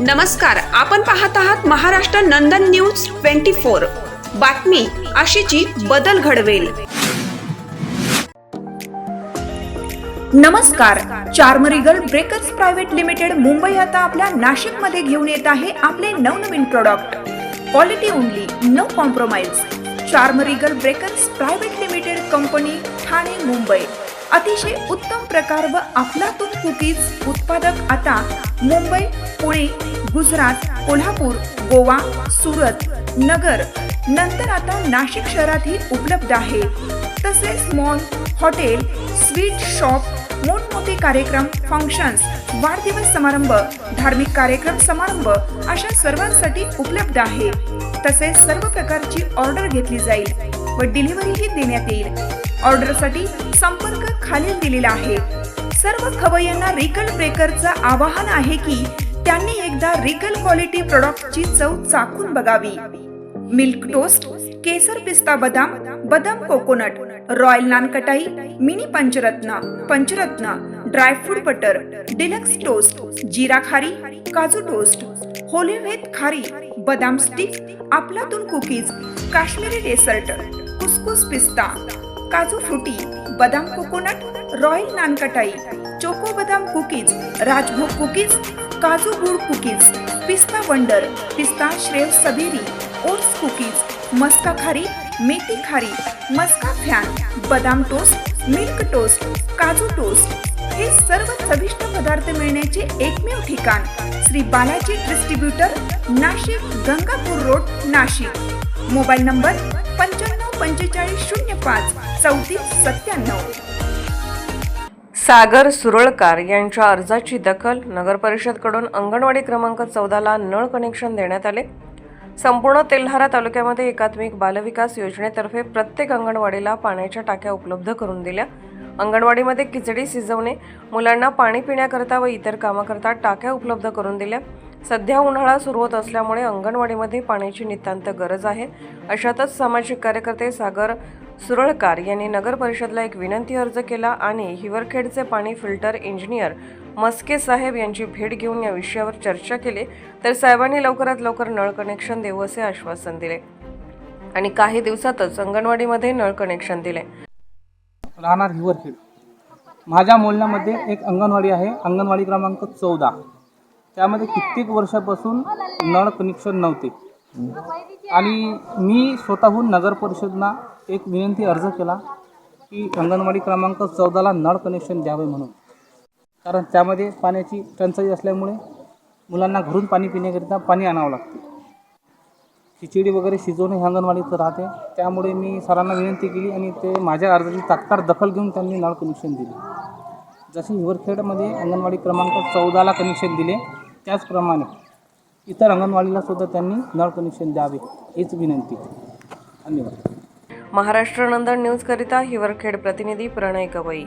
नमस्कार आपण पाहत आहात Maharashtra Nandan news twenty four. बातमी आशेची बदल घडवेल. नमस्कार चार्मरिगल ब्रेकर्स प्रायव्हेट लिमिटेड मुंबई आता आपल्या नाशिकमध्ये घेऊन येत आहे आपले नवनवीन product quality only no compromise चार्मरिगल breakers private limited company Thane Mumbai. अतिशय उत्तम प्रकार व अफलातून कुकीज उत्पादक आता मुंबई पुणे गुजरात कोल्हापूर गोवा सुरत नगर नंतर आता नाशिक शहरातही उपलब्ध आहे. तसेच मॉल हॉटेल स्वीट शॉप मोठमोठे कार्यक्रम फंक्शन्स वाढदिवस समारंभ धार्मिक कार्यक्रम समारंभ अशा सर्वांसाठी उपलब्ध आहे. तसेच सर्व प्रकारची ऑर्डर घेतली जाईल व डिलिव्हरीही देण्यात येईल. ऑर्डरसाठी संपर्क खालील दिलेला आहे. सर्व खवय्यांना रिकल ब्रेकरचं आवाहन आहे की त्यांनी एकदा रिकल क्वालिटी प्रॉडक्टची चव चाखून बघावी. मिल्क टोस्ट केसर पिस्ता बदाम बदाम coconut royal nankhatai mini पंचरत्न पंचरत्न dry fruit butter deluxe toast जिरा खारी काजू टोस्ट होली खारी बदाम स्टिक आपलातून कुकीज काश्मीरी डेसर्ट कुसकुस पिस्ता काजू फ्रुटी बदाम कोकोनट रॉयल नानकटाई चोको बदाम कुकीज राजभोग कुकीज काजू गुळ कुकीज पिस्ता वंडर पिस्ता श्रेव सबेरी ओट्स कुकीज मस्का खारी मेथी खारी मस्का फॅन बदाम टोस्ट मिल्क टोस्ट काजू टोस्ट. हे सर्व चविष्ट पदार्थ मिळण्याचे एकमेव ठिकाण Shri Balaji distributor Nashik Gangapur road Nashik. Mobile number पंच्याण्णव पंचेचाळीस शून्य पाच. चौतीस सत्त्याण्णव. सागर सुरळकार यांच्या अर्जाची दखल नगरपरिषदकडून अंगणवाडी क्रमांक चौदाला नळ कनेक्शन देण्यात आले. संपूर्ण तेल्हारा तालुक्यामध्ये एकात्मिक बालविकास योजनेतर्फे प्रत्येक अंगणवाडीला पाण्याच्या टाक्या उपलब्ध करून दिल्या. अंगणवाडीमध्ये खिचडी शिजवणे मुलांना पाणी पिण्याकरता व इतर कामाकरता टाक्या उपलब्ध करून दिल्या. सध्या उन्हाळा सुरू होत असल्यामुळे अंगणवाडीमध्ये पाण्याची नितांत गरज आहे. अशातच सामाजिक कार्यकर्ते सागर सुरळकार यांनी नगर परिषदला एक विनंती अर्ज केला आणि हिवरखेडचे पाणी फिल्टर इंजिनियर मस्के साहेब यांची भेट घेऊन या विषयावर चर्चा केली. तर साहेबांनी लवकरात लवकर नळ कनेक्शन देऊ असे आश्वासन दिले. आणि काही दिवसातच अंगणवाडीमध्ये नळ कनेक्शन दिले. राहणार हिवरखेड. माझ्या मोलण्यामध्ये एक अंगणवाडी आहे अंगणवाडी क्रमांक चौदा. त्यामध्ये कित्येक वर्षापासून नळ कनेक्शन नव्हते. आणि मी स्वतःहून नगर परिषदना एक विनंती अर्ज केला की अंगणवाडी क्रमांक चौदाला नळ कनेक्शन द्यावे म्हणून. कारण त्यामध्ये पाण्याची टंचाई असल्यामुळे मुलांना घरून पाणी पिण्याकरिता पाणी आणावं लागते. खिचडी वगैरे शिजवणे हे अंगणवाडीचं राहते. त्यामुळे मी सरांना विनंती केली आणि ते माझ्या अर्जाची तात्काळ दखल घेऊन त्यांनी नळ कनेक्शन दिले. जसे हिवरखेडमध्ये अंगणवाडी क्रमांक चौदाला कनेक्शन दिले त्याचप्रमाणे इतर अंगणवाडीला सुद्धा त्यांनी नळ कनेक्शन द्यावे हीच विनंती. धन्यवाद. महाराष्ट्र नंदन न्यूजकरिता हिवरखेड प्रतिनिधी प्रणय गवई.